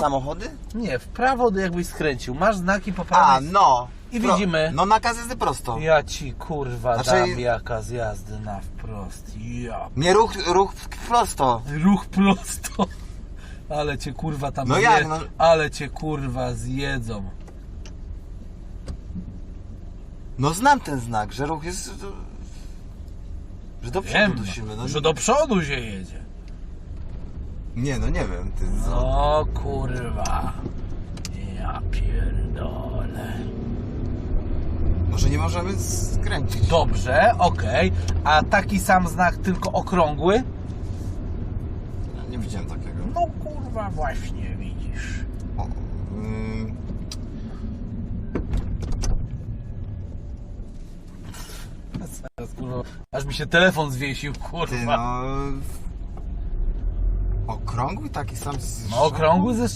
samochody? Nie, w prawo jakbyś skręcił. Masz znaki po prawej A, no. I widzimy. No nakaz jazdy prosto. Ja ci kurwa Znaczy- dam jaka z jazdy na wprost. Ja. Nie ruch, ruch prosto. Ruch prosto. Ale cię kurwa tam No zje... jak, no? Ale cię kurwa zjedzą. No znam ten znak, że ruch jest... Że do przodu Wiem, dusimy. No, że do przodu się jedzie. Nie, no nie wiem. Ty? No kurwa. Ja pierdolę. Może nie możemy skręcić. Dobrze, okej. A taki sam znak, tylko okrągły? Nie widziałem takiego. No kurwa właśnie widzisz. O, ym, Zaraz, kurwa, aż mi się telefon zwiesił, ty kurwa. no... Okrągły taki sam z... No okrągły ze.